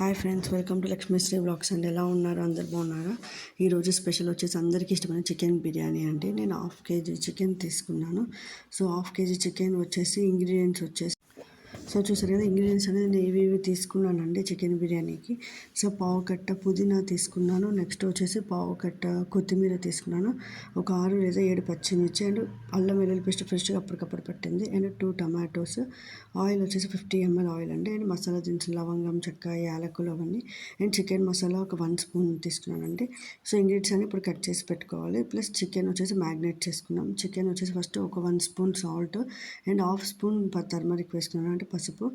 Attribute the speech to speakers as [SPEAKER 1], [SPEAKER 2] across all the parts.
[SPEAKER 1] Hi friends welcome to Lakshmisri blogs అండి. ఎలా ఉన్నారు? అందరు బాగున్నారా? ఈరోజు స్పెషల్ వచ్చేసి అందరికీ ఇష్టమైన చికెన్ బిర్యానీ అంటే నేను హాఫ్ కేజీ చికెన్ తీసుకున్నాను. సో హాఫ్ కేజీ చికెన్ వచ్చేసి ఇంగ్రీడియంట్స్ వచ్చేసి సో చూసారు కదా ఇంగ్రీడియంట్స్ అనేది నేను ఏవేవి తీసుకున్నానండి చికెన్ బిర్యానీకి. సో పావు కట్ట పుదీనా తీసుకున్నాను. నెక్స్ట్ వచ్చేసి పావు కట్ట కొత్తిమీర తీసుకున్నాను. ఒక ఆరు లేదా ఏడు పచ్చిమిర్చి అండ్ అల్లం వెల్లుల్లి పేస్ట్ ఫ్రెష్గా అప్పటికప్పుడు పట్టింది. And two tomatoes. ఆయిల్ వచ్చేసి ఫిఫ్టీ ఎంఎల్ ఆయిల్ అండి. అండ్ మసాలా దినుసులు లవంగం చెక్క యాలకులు అవన్నీ. అండ్ చికెన్ మసాలా ఒక వన్ స్పూన్ తీసుకున్నానండి. సో ఇంగ్రీడియంట్స్ అన్ని ఇప్పుడు కట్ చేసి పెట్టుకోవాలి. ప్లస్ చికెన్ వచ్చేసి మ్యాగ్నేట్ చేసుకున్నాం. చికెన్ వచ్చేసి ఫస్ట్ ఒక one spoon salt and half spoon turmeric వేసుకున్నాను. అంటే పసుపు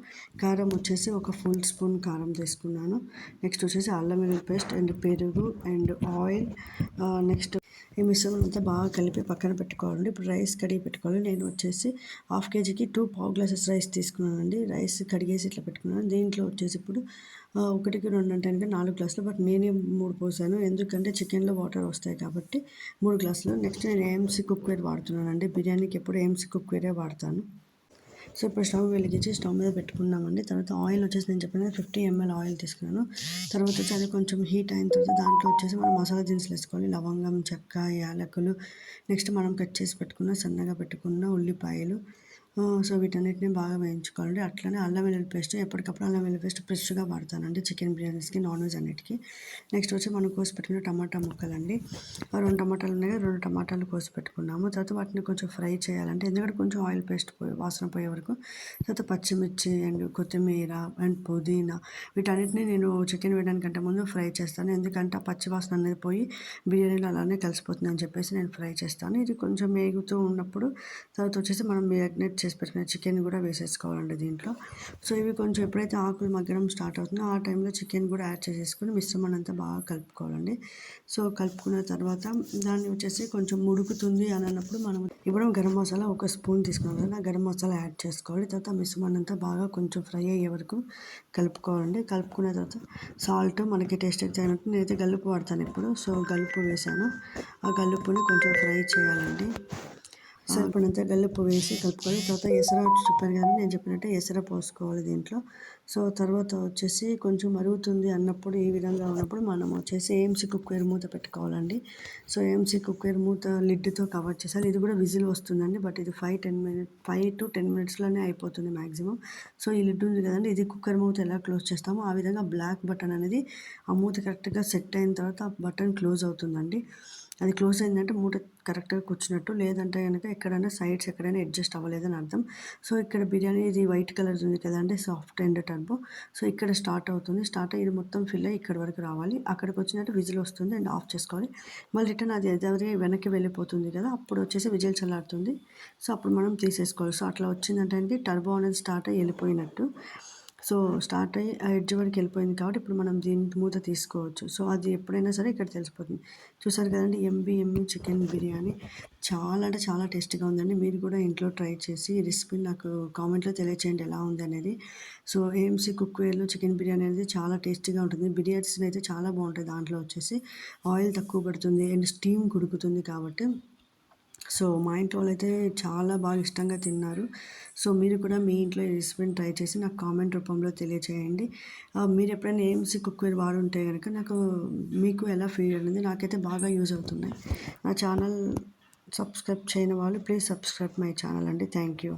[SPEAKER 1] కారం వచ్చేసి ఒక ఫుల్ స్పూన్ కారం తీసుకున్నాను. నెక్స్ట్ వచ్చేసి అల్లం వెల్లుల్లి పేస్ట్ అండ్ పెరుగు అండ్ ఆయిల్ నెక్స్ట్ ఈ మిశ్రమం అంతా బాగా కలిపి పక్కన పెట్టుకోవాలండి. ఇప్పుడు రైస్ కడిగి పెట్టుకోవాలి. నేను వచ్చేసి హాఫ్ కేజీకి టూ పావు గ్లాసెస్ రైస్ తీసుకున్నానండి. రైస్ కడిగేసి ఇట్లా పెట్టుకున్నాను. దీంట్లో వచ్చేసి ఇప్పుడు ఒకటికి రెండు అంటే నాలుగు గ్లాసులు బట్ నేనే మూడు పోసాను. ఎందుకంటే చికెన్లో వాటర్ వస్తాయి కాబట్టి మూడు గ్లాసులు నెక్స్ట్ నేను ఏఎంసీ కుక్వేర్ వాడుతున్నానండి. బిర్యానీకి ఎప్పుడు ఏఎంసీ కుక్వేరే వాడతాను. సో ఇప్పుడు స్టవ్ వెలిగించి స్టవ్ మీద పెట్టుకున్నామండి. తర్వాత ఆయిల్ వచ్చేసి నేను చెప్పిన ఫిఫ్టీ ఎంఎల్ ఆయిల్ తీసుకున్నాను. తర్వాత వచ్చి అది కొంచెం హీట్ అయిన తర్వాత దాంట్లో వచ్చేసి మనం మసాలా దినుసులు వేసుకోవాలి. లవంగం చెక్క యాలకులు. నెక్స్ట్ మనం కట్ చేసి పెట్టుకున్న సన్నగా పెట్టుకున్న ఉల్లిపాయలు. సో వీటన్నిటిని బాగా వేయించుకోండి అట్లనే అల్లం వెల్లుల్లి పేస్ట్ ఎప్పటికప్పుడు అల్లం వెల్లుల్లి పేస్ట్ ఫ్రెష్గా వాడతానండి చికెన్ బిర్యానీస్కి నాన్ వెజ్ అన్నిటికీ. నెక్స్ట్ వచ్చి మనం కోసి పెట్టుకున్న టమాటా ముక్కలండి. రెండు టమాటాలు ఉన్నాయి రెండు టమాటాలు కోసి పెట్టుకున్నాము. తర్వాత వాటిని కొంచెం ఫ్రై చేయాలంటే ఎందుకంటే కొంచెం ఆయిల్ పేస్ట్ పోయి వాసన పోయే వరకు. తర్వాత పచ్చిమిర్చి అండ్ కొత్తిమీర అండ్ పుదీనా వీటన్నిటిని నేను చికెన్ వేయడానికంటే ముందు ఫ్రై చేస్తాను. ఎందుకంటే ఆ పచ్చి వాసన అనేది పోయి బిర్యానీలో అలానే కలిసిపోతుంది అని చెప్పేసి నేను ఫ్రై చేస్తాను. ఇది కొంచెం మేగుతూ ఉన్నప్పుడు తర్వాత వచ్చేసి మనం మ్యాగ్నెట్ చేసి పెట్టుకున్న చికెన్ కూడా వేసేసుకోవాలండి దీంట్లో. సో ఇవి కొంచెం ఎప్పుడైతే ఆకులు మగ్గడం స్టార్ట్ అవుతుందో ఆ టైంలో చికెన్ కూడా యాడ్ చేసేసుకుని మిశ్రమాన్ని అంతా బాగా కలుపుకోవాలండి. సో కలుపుకున్న తర్వాత దాన్ని వచ్చేసి కొంచెం ముడుకుతుంది అని అన్నప్పుడు మనం ఇవ్వడం గరం మసాలా ఒక స్పూన్ తీసుకున్నాం కదా గరం మసాలా యాడ్ చేసుకోవాలి. తర్వాత మిశ్రమాన్ని అంతా బాగా కొంచెం ఫ్రై అయ్యే వరకు కలుపుకోవాలండి. కలుపుకున్న తర్వాత సాల్ట్ మనకి టేస్ట్ తగినట్టు నేనైతే గల్లుపు వాడతాను ఇప్పుడు. సో గల్లుపు వేసాను. ఆ గల్లుపుని కొంచెం ఫ్రై చేయాలండి. సరిపడినంత గల్లుప్పు వేసి కలుపుకోవాలి తర్వాత ఎసర చెప్పాను కానీ నేను చెప్పినట్టే ఎసర పోసుకోవాలి దీంట్లో. సో తర్వాత వచ్చేసి కొంచెం మరుగుతుంది అన్నప్పుడు ఈ విధంగా ఉన్నప్పుడు మనం వచ్చేసి ఏఎంసీ కుక్వేర్ మూత పెట్టుకోవాలండి. సో ఏఎంసీ కుక్వేర్ మూత లిడ్తో కవర్ చేసాలి ఇది కూడా విజిల్ వస్తుందండి బట్ ఇది five ten minute five to ten మినిట్స్లోనే అయిపోతుంది మ్యాక్సిమం సో ఈ లిడ్ ఉంది కదండి ఇది కుక్కర్ మూత ఎలా క్లోజ్ చేస్తామో ఆ విధంగా బ్లాక్ బటన్ అనేది ఆ మూత కరెక్ట్గా సెట్ అయిన తర్వాత ఆ బటన్ క్లోజ్ అవుతుందండి. అది క్లోజ్ అయిందంటే మూట కరెక్ట్గా కూర్చున్నట్టు లేదంటే కనుక ఎక్కడైనా సైడ్స్ ఎక్కడైనా అడ్జస్ట్ అవ్వలేదని అర్థం. సో ఇక్కడ బిర్యానీ ఇది వైట్ కలర్ ఉంది కదండి సాఫ్ట్ అండ్ టర్బో. సో ఇక్కడ స్టార్ట్ అవుతుంది. స్టార్ట్ అయ్యి మొత్తం ఫిల్ అయ్యి ఇక్కడ వరకు రావాలి. అక్కడికి వచ్చినట్టు విజిల్ వస్తుంది అండ్ ఆఫ్ చేసుకోవాలి. మళ్ళీ రిటర్న్ అది ఎదవరి వెనక్కి వెళ్ళిపోతుంది కదా అప్పుడు వచ్చేసి విజిల్ చల్లారుతుంది. సో అప్పుడు మనం తీసేసుకోవాలి. సో అట్లా వచ్చిందంటే టర్బో అనేది స్టార్ట్ అయ్యి వెళ్ళిపోయినట్టు. సో స్టార్ట్ అయ్యి ఆ ఎడ్జ్ వరకు వెళ్ళిపోయింది కాబట్టి ఇప్పుడు మనం దీని మూత తీసుకోవచ్చు. సో అది ఎప్పుడైనా సరే ఇక్కడ తెలిసిపోతుంది. చూసారు కదండి ఎంబీఎంఈ చికెన్ బిర్యానీ. చాలా అంటే చాలా టేస్టీగా ఉందండి. మీరు కూడా ఇంట్లో ట్రై చేసి రెసిపీ నాకు కామెంట్లో తెలియచేయండి ఎలా ఉంది అనేది. సో ఏఎంసీ కుక్వేర్లో చికెన్ బిర్యానీ అనేది చాలా టేస్టీగా ఉంటుంది. బిర్యానీస్ అయితే చాలా బాగుంటాయి దాంట్లో వచ్చేసి. ఆయిల్ తక్కువ పడుతుంది అండ్ స్టీమ్ కుడుకుతుంది కాబట్టి సో మా ఇంట్లో వాళ్ళైతే చాలా బాగా ఇష్టంగా తిన్నారు. సో మీరు కూడా మీ ఇంట్లో ఈ రెసిపీని ట్రై చేసి నాకు కామెంట్ రూపంలో తెలియచేయండి. మీరు ఎప్పుడైనా ఏమ్సీ కుక్వేర్ వాడుంటే కనుక నాకు మీకు ఎలా ఫీల్ అనేది నాకైతే బాగా యూజ్ అవుతున్నాయి. నా ఛానల్ సబ్స్క్రైబ్ చేయని వాళ్ళు ప్లీజ్ సబ్స్క్రైబ్ మై ఛానల్ అండి. Thank you.